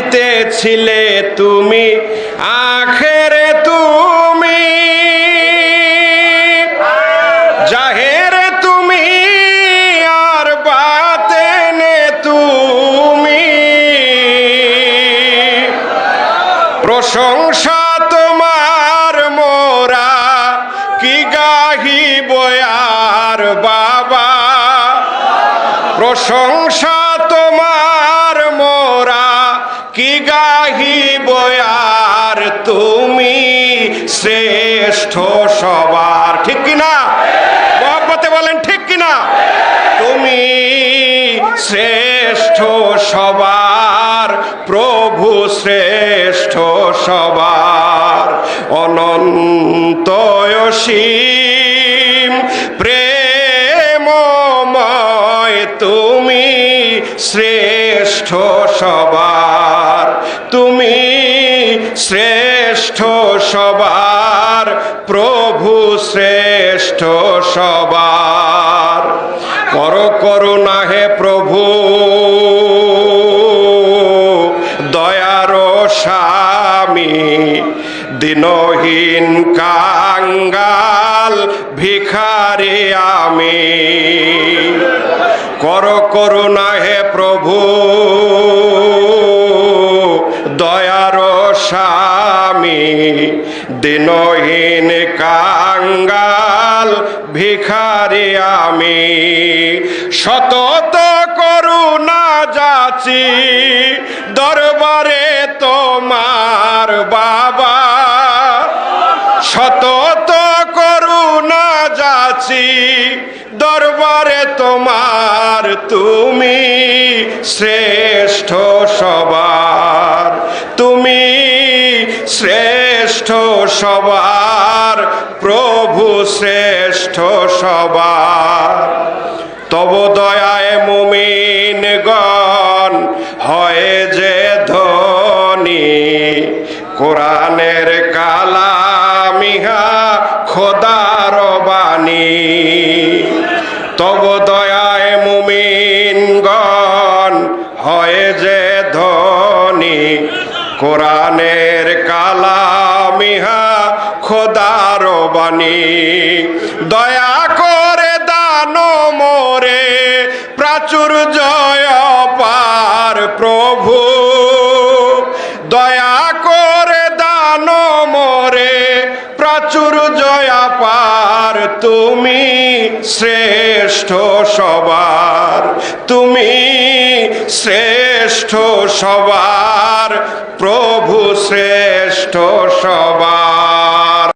জিতেছিলে তুমি, আখেরে তুমি। জাহেরে তুমি আর বাতেনে তুমি। প্রশংসা তোমার মোরা, কি বাবা? প্রশংসা তোমার শ্রেষ্ঠ সবার, প্রভু শ্রেষ্ঠ সবার, অনন্ত অসীম, প্রেমময় তুমি শ্রেষ্ঠ সবার, তুমি শ্রেষ্ঠ সবার, প্রভু শ্রেষ্ঠ সবার। স্বামী দিনহীন কাঙ্গাল ভিখারি আমি। কর করুণা হে প্রভু। স্বামী দিনহীন কাঙ্গাল, ভিখারি আমি। সতত করুণা যাচি দরবারে তোমার বাবা। সতত করুণা যাচি দরবারে তোমার তুমি শ্রেষ্ঠ শ্রেষ্ঠ সবার, প্রভু শ্রেষ্ঠ সবার। তব দয়ায় মুমিন গণ হয় যে ধনী। কোরআনের কালামিহা খোদার বাণী। তব দয়ায় মুমিন গণ হয় যে ধনী। কোরআনের কালামিহা খোদার বাণী। দয়া করে দান মোরে, প্রাচুর্যয় পার প্রভু। দয়া করে দান মোরে, প্রাচুর্যয় পার তুমি শ্রেষ্ঠ সবার তুমি শ্রেষ্ঠ সবার প্রভু শ্রেষ্ঠ সবার।